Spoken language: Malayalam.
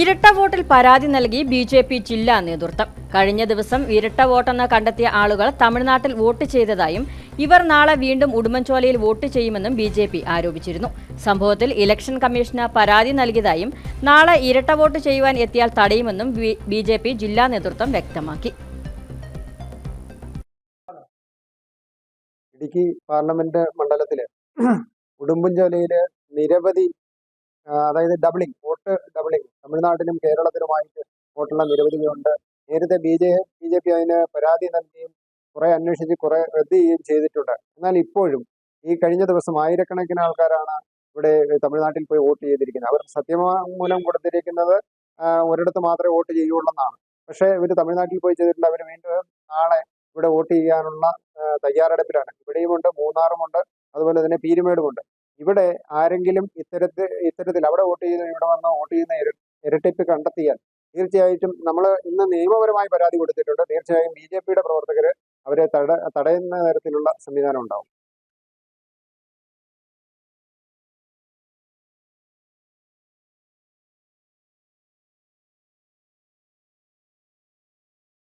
ഇരട്ട വോട്ടിൽ പരാതി നൽകി ബി ജെ പി ജില്ലാ നേതൃത്വം. കഴിഞ്ഞ ദിവസം ഇരട്ട വോട്ടെന്ന് കണ്ടെത്തിയ ആളുകൾ തമിഴ്നാട്ടിൽ വോട്ട് ചെയ്തതായും ഇവർ നാളെ വീണ്ടും ഉടുമ്പൻചോലയിൽ വോട്ട് ചെയ്യുമെന്നും ബി ജെ പി ആരോപിച്ചിരുന്നു. സംഭവത്തിൽ ഇലക്ഷൻ കമ്മീഷന് പരാതി നൽകിയതായും നാളെ ഇരട്ട വോട്ട് ചെയ്യുവാൻ എത്തിയാൽ തടയുമെന്നും ബി ജെ പി ജില്ലാ നേതൃത്വം വ്യക്തമാക്കി. ഇടുക്കി പാർലമെന്റ് മണ്ഡലത്തിൽ ഉടുമ്പൻചോലയിൽ നിരവധി അതായത് ഡബിളിംഗ് വോട്ട് ഡബിളിംഗ് തമിഴ്നാട്ടിലും കേരളത്തിലുമായിട്ട് വോട്ടുള്ള നിരവധിയുണ്ട്. നേരത്തെ B J B J P അതിന് പരാതി നൽകുകയും കുറെ അന്വേഷിച്ച് കുറെ റദ്ദ് ചെയ്യുകയും ചെയ്തിട്ടുണ്ട്. എന്നാൽ ഇപ്പോഴും ഈ കഴിഞ്ഞ ദിവസം ആയിരക്കണക്കിന് ആൾക്കാരാണ് ഇവിടെ തമിഴ്നാട്ടിൽ പോയി വോട്ട് ചെയ്തിരിക്കുന്നത്. അവർ സത്യവാങ്മൂലം കൊടുത്തിരിക്കുന്നത് ഒരിടത്ത് മാത്രമേ വോട്ട് ചെയ്യുള്ളൂ പക്ഷേ ഇവർ തമിഴ്നാട്ടിൽ പോയി ചെയ്തിട്ടുണ്ട്. അവർ വീണ്ടും നാളെ ഇവിടെ വോട്ട് ചെയ്യാനുള്ള തയ്യാറെടുപ്പിലാണ്. ഇവിടെയുമുണ്ട് മൂന്നാറുമുണ്ട് അതുപോലെ തന്നെ പീരുമേടുമുണ്ട് ഇവിടെ ആരെങ്കിലും ഇത്തരത്തിൽ ഇത്തരത്തിൽ അവിടെ വോട്ട് ചെയ്യുന്ന ഇവിടെ വന്ന് വോട്ട് ചെയ്യുന്ന ഇരട്ടിപ്പ് കണ്ടെത്തിയാൽ തീർച്ചയായിട്ടും നമ്മൾ ഇന്ന് നിയമപരമായി പരാതി കൊടുത്തിട്ടുണ്ട്. തീർച്ചയായും ബി ജെ പിയുടെ പ്രവർത്തകർ അവരെ തട തടയുന്ന തരത്തിലുള്ള സംവിധാനം ഉണ്ടാവും.